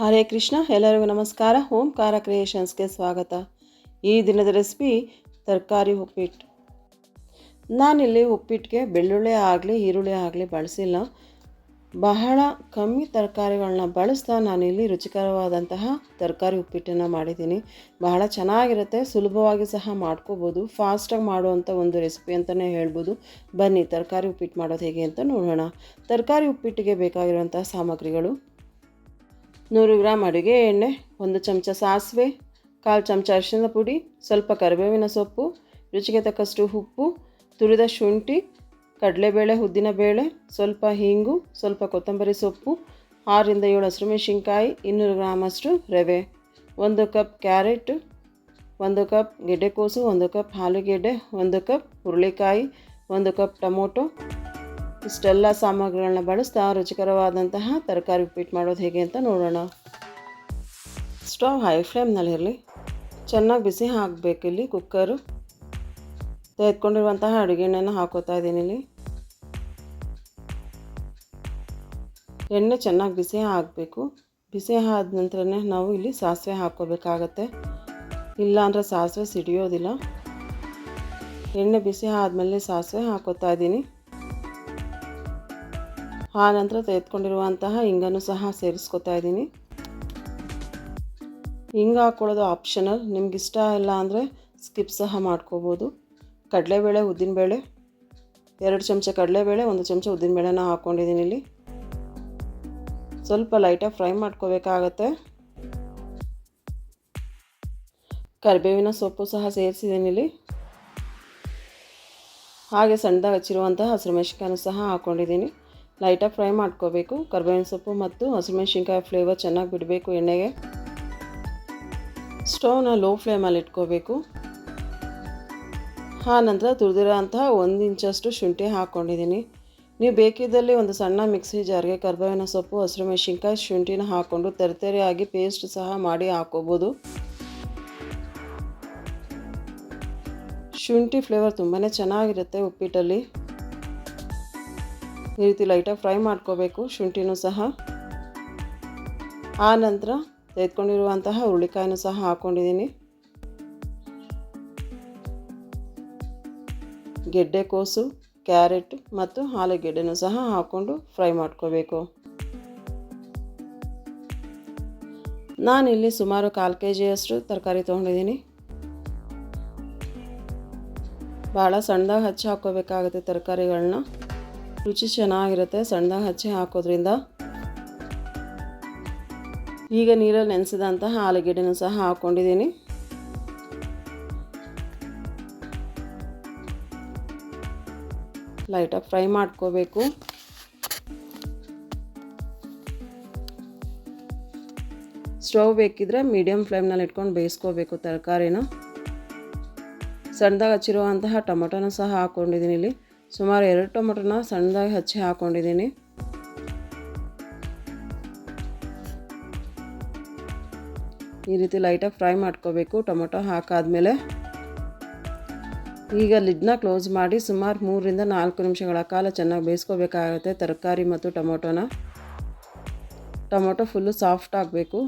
ಹರೇ ಕೃಷ್ಣ, ಎಲ್ಲರಿಗೂ ನಮಸ್ಕಾರ. ಓಂಕಾರ ಕ್ರಿಯೇಷನ್ಸ್ಗೆ ಸ್ವಾಗತ. ಈ ದಿನದ ರೆಸಿಪಿ ತರಕಾರಿ ಉಪ್ಪಿಟ್ಟು. ನಾನಿಲ್ಲಿ ಉಪ್ಪಿಟ್ಟಿಗೆ ಬೆಳ್ಳುಳ್ಳಿ ಆಗಲಿ, ಈರುಳ್ಳಿ ಆಗಲಿ ಬಳಸಿಲ್ಲ. ಬಹಳ ಕಮ್ಮಿ ತರಕಾರಿಗಳನ್ನ ಬಳಸ್ತಾ ನಾನಿಲ್ಲಿ ರುಚಿಕರವಾದಂತಹ ತರಕಾರಿ ಉಪ್ಪಿಟ್ಟನ್ನು ಮಾಡಿದ್ದೀನಿ. ಬಹಳ ಚೆನ್ನಾಗಿರುತ್ತೆ, ಸುಲಭವಾಗಿ ಸಹ ಮಾಡ್ಕೋಬೋದು. ಫಾಸ್ಟಾಗಿ ಮಾಡುವಂಥ ಒಂದು ರೆಸಿಪಿ ಅಂತಲೇ ಹೇಳ್ಬೋದು. ಬನ್ನಿ, ತರಕಾರಿ ಉಪ್ಪಿಟ್ಟು ಮಾಡೋದು ಹೇಗೆ ಅಂತ ನೋಡೋಣ. ತರಕಾರಿ ಉಪ್ಪಿಟ್ಟಿಗೆ ಬೇಕಾಗಿರುವಂಥ ಸಾಮಗ್ರಿಗಳು. ನೂರು ಗ್ರಾಮ್ ಅಡುಗೆ ಎಣ್ಣೆ, ಒಂದು ಚಮಚ ಸಾಸಿವೆ, ಕಾಲು ಚಮಚ ಅರಿಶಿನ ಪುಡಿ, ಸ್ವಲ್ಪ ಕರಿಬೇವಿನ ಸೊಪ್ಪು, ರುಚಿಗೆ ತಕ್ಕಷ್ಟು ಉಪ್ಪು, ತುರಿದ ಶುಂಠಿ, ಕಡಲೆಬೇಳೆ ಉದ್ದಿನಬೇಳೆ ಸ್ವಲ್ಪ ಹಿಂಗು, ಸ್ವಲ್ಪ ಕೊತ್ತಂಬರಿ ಸೊಪ್ಪು, ಆರರಿಂದ ಏಳು ಹಸಿರುಮೆಣಸಿನ್ಕಾಯಿ ಇನ್ನೂರು ಗ್ರಾಮಷ್ಟು ರವೆ, ಒಂದು ಕಪ್ ಕ್ಯಾರೆಟ್, ಒಂದು ಕಪ್ ಗೆಡ್ಡೆಕೋಸು ಒಂದು ಕಪ್ ಆಲೂಗೆಡ್ಡೆ ಒಂದು ಕಪ್ ಹುರುಳಿಕಾಯಿ, ಒಂದು ಕಪ್ ಟೊಮೊಟೊ. ಇಷ್ಟೆಲ್ಲ ಸಾಮಗ್ರಿಗಳನ್ನ ಬಳಸ್ತಾ ರುಚಿಕರವಾದಂತಹ ತರಕಾರಿ ಉಪ್ಪಿಟ್ಟು ಮಾಡೋದು ಹೇಗೆ ಅಂತ ನೋಡೋಣ. ಸ್ಟವ್ ಹೈ ಫ್ಲೇಮ್ನಲ್ಲಿರಲಿ ಚೆನ್ನಾಗಿ ಬಿಸಿ ಹಾಕಬೇಕು ಇಲ್ಲಿ ಕುಕ್ಕರು. ತೆಗೆದುಕೊಂಡಿರುವಂತಹ ಅಡುಗೆ ಎಣ್ಣೆನ ಹಾಕೋತಾ ಇದ್ದೀನಿ ಇಲ್ಲಿ. ಎಣ್ಣೆ ಚೆನ್ನಾಗಿ ಬಿಸಿ ಹಾಕಬೇಕು ಬಿಸಿ ಆದ ನಂತರನೇ ನಾವು ಇಲ್ಲಿ ಸಾಸಿವೆ ಹಾಕ್ಕೋಬೇಕಾಗತ್ತೆ. ಇಲ್ಲ ಅಂದರೆ ಸಾಸಿವೆ ಸಿಡಿಯೋದಿಲ್ಲ. ಎಣ್ಣೆ ಬಿಸಿ ಆದಮೇಲೆ ಸಾಸಿವೆ ಹಾಕೋತಾ ಇದ್ದೀನಿ. ಆ ನಂತರ ತೆಗೆದುಕೊಂಡಿರುವಂತಹ ಹಿಂಗನ್ನು ಸಹ ಸೇರಿಸ್ಕೊತಾ ಇದ್ದೀನಿ. ಹಿಂಗ ಹಾಕ್ಕೊಳ್ಳೋದು ಆಪ್ಷನಲ್ ನಿಮ್ಗೆ ಇಷ್ಟ ಇಲ್ಲ ಅಂದರೆ ಸ್ಕಿಪ್ ಸಹ ಮಾಡ್ಕೋಬೋದು. ಕಡಲೆಬೇಳೆ, ಉದ್ದಿನಬೇಳೆ, ಎರಡು ಚಮಚ ಕಡಲೆಬೇಳೆ, ಒಂದು ಚಮಚ ಉದ್ದಿನಬೇಳೆನ ಹಾಕ್ಕೊಂಡಿದ್ದೀನಿ ಇಲ್ಲಿ. ಸ್ವಲ್ಪ ಲೈಟಾಗಿ ಫ್ರೈ ಮಾಡ್ಕೋಬೇಕಾಗತ್ತೆ. ಕರಿಬೇವಿನ ಸೊಪ್ಪು ಸಹ ಸೇರಿಸಿದ್ದೀನಿ ಇಲ್ಲಿ. ಹಾಗೆ ಸಣ್ಣದಾಗಿ ಹಚ್ಚಿರುವಂತಹ ಹಸಿರು ಮೆಣಸಿನ್ಕಾಯನ್ನು ಸಹ ಹಾಕ್ಕೊಂಡಿದ್ದೀನಿ ಲೈಟಾಗಿ ಫ್ರೈ ಮಾಡ್ಕೋಬೇಕು. ಕರ್ಬೇವಿನ ಸೊಪ್ಪು ಮತ್ತು ಹಸಿಮೆಣ್ಸಿನ್ಕಾಯಿ ಫ್ಲೇವರ್ ಚೆನ್ನಾಗಿ ಬಿಡಬೇಕು ಎಣ್ಣೆಗೆ. ಸ್ಟವ್ನ ಲೋ ಫ್ಲೇಮಲ್ಲಿ ಇಟ್ಕೋಬೇಕು. ಆ ನಂತರ ತುರಿದಿರೋ ಅಂತಹ ಒಂದು ಇಂಚಷ್ಟು ಶುಂಠಿ ಹಾಕ್ಕೊಂಡಿದ್ದೀನಿ ನೀವು ಬೇಕಿದ್ದಲ್ಲಿ ಒಂದು ಸಣ್ಣ ಮಿಕ್ಸಿ ಜಾರಿಗೆ ಕರ್ಬೇವಿನ ಸೊಪ್ಪು ಹಸಿರು ಮೆಣಸಿನ್ಕಾಯಿ ಶುಂಠಿನ ಹಾಕ್ಕೊಂಡು ತೆರೆಯಾಗಿ ಪೇಸ್ಟ್ ಸಹ ಮಾಡಿ ಹಾಕೋಬೋದು. ಶುಂಠಿ ಫ್ಲೇವರ್ ತುಂಬಾ ಚೆನ್ನಾಗಿರುತ್ತೆ ಉಪ್ಪಿಟ್ಟಲ್ಲಿ. ಈ ರೀತಿ ಲೈಟಾಗಿ ಫ್ರೈ ಮಾಡ್ಕೋಬೇಕು, ಶುಂಠಿನೂ ಸಹ. ಆ ನಂತರ ತೆಗೆದುಕೊಂಡಿರುವಂತಹ ಹುರುಳಿಕಾಯನ್ನು ಸಹ ಹಾಕ್ಕೊಂಡಿದ್ದೀನಿ. ಗೆಡ್ಡೆಕೋಸು ಕ್ಯಾರೆಟ್ ಮತ್ತು ಆಲೂಗೆಡ್ಡೆನೂ ಸಹ ಹಾಕ್ಕೊಂಡು ಫ್ರೈ ಮಾಡ್ಕೋಬೇಕು. ನಾನಿಲ್ಲಿ ಸುಮಾರು ಕಾಲು ಕೆ ಜಿಯಷ್ಟು ತರಕಾರಿ ತೊಗೊಂಡಿದ್ದೀನಿ. ಭಾಳ ಸಣ್ಣದಾಗಿ ಹಚ್ಚಿ ಹಾಕ್ಕೋಬೇಕಾಗುತ್ತೆ ತರಕಾರಿಗಳನ್ನ. ರುಚಿ ಚೆನ್ನಾಗಿರುತ್ತೆ ಸಣ್ಣದಾಗಿ ಹಚ್ಚಿ ಹಾಕೋದ್ರಿಂದ ಈಗ ನೀರಲ್ಲಿ ನೆನೆಸಿದಂತಹ ಆಲೂಗೆಡ್ಡೆನೂ ಸಹ ಹಾಕ್ಕೊಂಡಿದ್ದೀನಿ ಲೈಟಾಗಿ ಫ್ರೈ ಮಾಡ್ಕೋಬೇಕು. ಸ್ಟವ್ ಬೇಕಿದ್ರೆ ಮೀಡಿಯಮ್ ಫ್ಲೇಮ್ನಲ್ಲಿ ಇಟ್ಕೊಂಡು ಬೇಯಿಸ್ಕೋಬೇಕು ತರಕಾರಿನ. ಸಣ್ಣದಾಗಿ ಹಚ್ಚಿರುವಂತಹ ಟೊಮೊಟೊನೂ ಸಹ ಹಾಕ್ಕೊಂಡಿದ್ದೀನಿ ಇಲ್ಲಿ. ಸುಮಾರು ಎರಡು ಟೊಮೊಟೊನ ಸಣ್ಣದಾಗಿ ಹಚ್ಚಿ ಹಾಕ್ಕೊಂಡಿದ್ದೀನಿ ಈ ರೀತಿ ಲೈಟಾಗಿ ಫ್ರೈ ಮಾಡ್ಕೋಬೇಕು ಟೊಮೊಟೊ ಹಾಕಾದಮೇಲೆ. ಈಗ ಲಿಡ್ನ ಕ್ಲೋಸ್ ಮಾಡಿ ಸುಮಾರು ಮೂರರಿಂದ ನಾಲ್ಕು ನಿಮಿಷಗಳ ಕಾಲ ಚೆನ್ನಾಗಿ ಬೇಯಿಸ್ಕೋಬೇಕಾಗುತ್ತೆ ತರಕಾರಿ ಮತ್ತು ಟೊಮೊಟೊನ. ಟೊಮೊಟೊ ಫುಲ್ಲು ಸಾಫ್ಟ್ ಆಗಬೇಕು.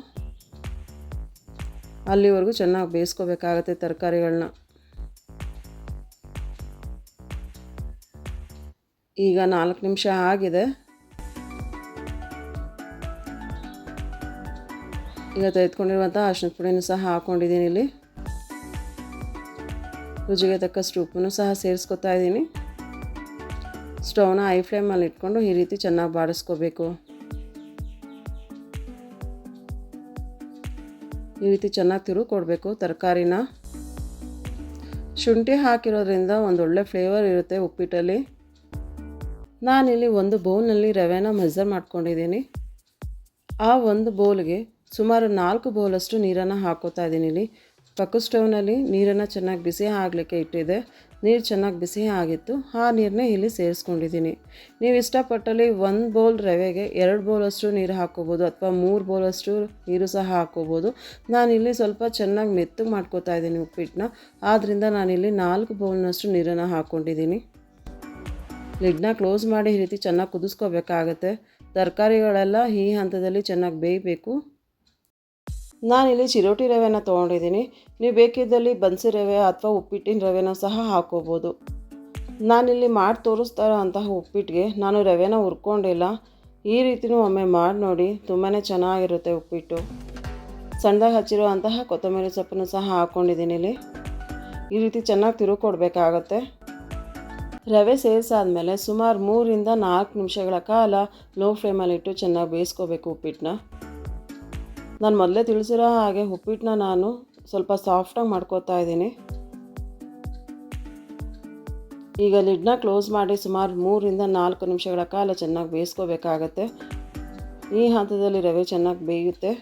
ಅಲ್ಲಿವರೆಗೂ ಚೆನ್ನಾಗಿ ಬೇಯಿಸ್ಕೋಬೇಕಾಗತ್ತೆ ತರಕಾರಿಗಳನ್ನ. ಈಗ ನಾಲ್ಕು ನಿಮಿಷ ಆಗಿದೆ. ಈಗ ತೆಗೆದುಕೊಂಡಿರುವಂಥ ಅರ್ಶಿನದ ಪುಡಿನೂ ಸಹ ಹಾಕ್ಕೊಂಡಿದ್ದೀನಿ ಇಲ್ಲಿ. ರುಚಿಗೆ ತಕ್ಕಷ್ಟು ಉಪ್ಪನ್ನು ಸಹ ಸೇರಿಸ್ಕೊತಾ ಇದ್ದೀನಿ. ಸ್ಟವ್ನ ಐ ಫ್ಲೇಮಲ್ಲಿ ಇಟ್ಕೊಂಡು ಈ ರೀತಿ ಚೆನ್ನಾಗಿ ಬಾಡಿಸ್ಕೋಬೇಕು. ಈ ರೀತಿ ಚೆನ್ನಾಗಿ ತಿರುವು ಕೊಡಬೇಕು ತರಕಾರಿನ. ಶುಂಠಿ ಹಾಕಿರೋದ್ರಿಂದ ಒಂದೊಳ್ಳೆ ಫ್ಲೇವರ್ ಇರುತ್ತೆ ಉಪ್ಪಿಟ್ಟಲ್ಲಿ. ನಾನಿಲ್ಲಿ ಒಂದು ಬೌಲ್ನಲ್ಲಿ ರವೆನ ಮೆಜರ್ ಮಾಡ್ಕೊಂಡಿದ್ದೀನಿ. ಆ ಒಂದು ಬೌಲ್ಗೆ ಸುಮಾರು ನಾಲ್ಕು ಬೌಲಷ್ಟು ನೀರನ್ನು ಹಾಕೋತಾ ಇದ್ದೀನಿ ಇಲ್ಲಿ. ಪಕ್ಕ ಸ್ಟವ್ನಲ್ಲಿ ನೀರನ್ನು ಚೆನ್ನಾಗಿ ಬಿಸಿ ಆಗಲಿಕ್ಕೆ ಇಟ್ಟಿದೆ. ನೀರು ಚೆನ್ನಾಗಿ ಬಿಸಿ ಆಗಿತ್ತು. ಆ ನೀರನ್ನೇ ಇಲ್ಲಿ ಸೇರಿಸ್ಕೊಂಡಿದ್ದೀನಿ. ನೀವು ಇಷ್ಟಪಟ್ಟಲ್ಲಿ ಒಂದು ಬೌಲ್ ರವೆಗೆ ಎರಡು ಬೌಲಷ್ಟು ನೀರು ಹಾಕೋಬೋದು ಅಥವಾ ಮೂರು ಬೌಲಷ್ಟು ನೀರು ಸಹ ಹಾಕ್ಕೋಬೋದು ನಾನಿಲ್ಲಿ ಸ್ವಲ್ಪ ಚೆನ್ನಾಗಿ ಮೆತ್ತು ಮಾಡ್ಕೋತಾ ಇದ್ದೀನಿ ಉಪ್ಪಿಟ್ಟನ್ನ ಆದ್ದರಿಂದ ನಾನಿಲ್ಲಿ ನಾಲ್ಕು ಬೌಲ್ನಷ್ಟು ನೀರನ್ನು ಹಾಕ್ಕೊಂಡಿದ್ದೀನಿ ಲಿಡ್ನ ಕ್ಲೋಸ್ ಮಾಡಿ ಈ ರೀತಿ ಚೆನ್ನಾಗಿ ಕುದಿಸ್ಕೋಬೇಕಾಗತ್ತೆ. ತರಕಾರಿಗಳೆಲ್ಲ ಈ ಹಂತದಲ್ಲಿ ಚೆನ್ನಾಗಿ ಬೇಯಬೇಕು. ನಾನಿಲ್ಲಿ ಚಿರೋಟಿ ರವೆನ ತೊಗೊಂಡಿದ್ದೀನಿ. ನೀವು ಬೇಕಿದ್ದಲ್ಲಿ ಬನ್ಸಿ ರವೆ ಅಥವಾ ಉಪ್ಪಿಟ್ಟಿನ ರವೆನ ಸಹ ಹಾಕೋಬೋದು. ನಾನಿಲ್ಲಿ ಮಾಡಿ ತೋರಿಸ್ತಾ ಅಂತಹ ಉಪ್ಪಿಟ್ಟಿಗೆ. ನಾನು ರವೆನ ಹುರ್ಕೊಂಡಿಲ್ಲ. ಈ ರೀತಿಯೂ ಒಮ್ಮೆ ಮಾಡಿ ನೋಡಿ ತುಂಬಾ ಚೆನ್ನಾಗಿರುತ್ತೆ ಉಪ್ಪಿಟ್ಟು. ಸಣ್ಣದಾಗಿ ಹಚ್ಚಿರೋ ಅಂತಹ ಕೊತ್ತಂಬರಿ ಸೊಪ್ಪನ್ನು ಸಹ ಹಾಕ್ಕೊಂಡಿದ್ದೀನಿ ಇಲ್ಲಿ. ಈ ರೀತಿ ಚೆನ್ನಾಗಿ ತಿರುಕೊಡ್ಬೇಕಾಗತ್ತೆ ರವೆ ಸೇರಿಸಾದ್ಮೇಲೆ ಸುಮಾರು ಮೂರಿಂದ ನಾಲ್ಕು ನಿಮಿಷಗಳ ಕಾಲ ಲೋ ಫ್ಲೇಮಲ್ಲಿಟ್ಟು ಚೆನ್ನಾಗಿ ಬೇಯಿಸ್ಕೋಬೇಕು ಉಪ್ಪಿಟ್ಟನ್ನ ನಾನು ಮೊದಲೇ ತಿಳಿಸಿರೋ ಹಾಗೆ ಉಪ್ಪಿಟ್ಟನ್ನ ನಾನು ಸ್ವಲ್ಪ ಸಾಫ್ಟಾಗಿ ಮಾಡ್ಕೋತಾ ಇದ್ದೀನಿ. ಈಗ ಲಿಡ್ನ ಕ್ಲೋಸ್ ಮಾಡಿ ಸುಮಾರು ಮೂರಿಂದ ನಾಲ್ಕು ನಿಮಿಷಗಳ ಕಾಲ ಚೆನ್ನಾಗಿ ಬೇಯಿಸ್ಕೋಬೇಕಾಗತ್ತೆ. ಈ ಹಂತದಲ್ಲಿ ರವೆ ಚೆನ್ನಾಗಿ ಬೇಯುತ್ತೆ.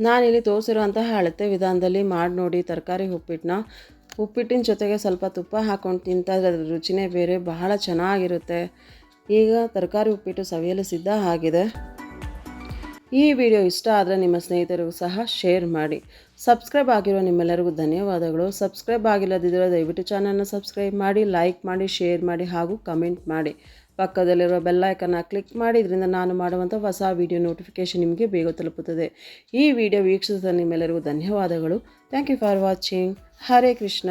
ನಾನಿಲ್ಲಿ ತೋರಿಸಿರುವಂತಹ ಅಳತೆ ವಿಧಾನದಲ್ಲಿ ಮಾಡಿ ನೋಡಿ ತರಕಾರಿ ಉಪ್ಪಿಟ್ಟನ್ನ ಉಪ್ಪಿಟ್ಟಿನ ಜೊತೆಗೆ ಸ್ವಲ್ಪ ತುಪ್ಪ ಹಾಕ್ಕೊಂಡು ತಿಂತಾದ್ರೆ ಅದರ ರುಚಿನೇ ಬೇರೆ, ಬಹಳ ಚೆನ್ನಾಗಿರುತ್ತೆ. ಈಗ ತರಕಾರಿ ಉಪ್ಪಿಟ್ಟು ಸವಿಯಲು ಸಿದ್ಧ ಆಗಿದೆ. ಈ ವಿಡಿಯೋ ಇಷ್ಟ ಆದರೆ ನಿಮ್ಮ ಸ್ನೇಹಿತರಿಗೂ ಸಹ ಶೇರ್ ಮಾಡಿ. ಸಬ್ಸ್ಕ್ರೈಬ್ ಆಗಿರೋ ನಿಮ್ಮೆಲ್ಲರಿಗೂ ಧನ್ಯವಾದಗಳು. ಸಬ್ಸ್ಕ್ರೈಬ್ ಆಗಿಲ್ಲದಿದ್ದರೆ ದಯವಿಟ್ಟು ಚಾನಲ್ನ ಸಬ್ಸ್ಕ್ರೈಬ್ ಮಾಡಿ ಲೈಕ್ ಮಾಡಿ ಶೇರ್ ಮಾಡಿ ಹಾಗೂ ಕಮೆಂಟ್ ಮಾಡಿ. ಪಕ್ಕದಲ್ಲಿರುವ ಬೆಲ್ಲೈಕನ್ನ ಕ್ಲಿಕ್ ಮಾಡಿ ಇದರಿಂದ ನಾನು ಮಾಡುವಂಥ ಹೊಸ ವಿಡಿಯೋ ನೋಟಿಫಿಕೇಶನ್ ನಿಮಗೆ ಬೇಗ ತಲುಪುತ್ತದೆ. ಈ ವಿಡಿಯೋ ವೀಕ್ಷಿಸಿದ ನಿಮ್ಮೆಲ್ಲರಿಗೂ ಧನ್ಯವಾದಗಳು. Thank you for watching Hare Krishna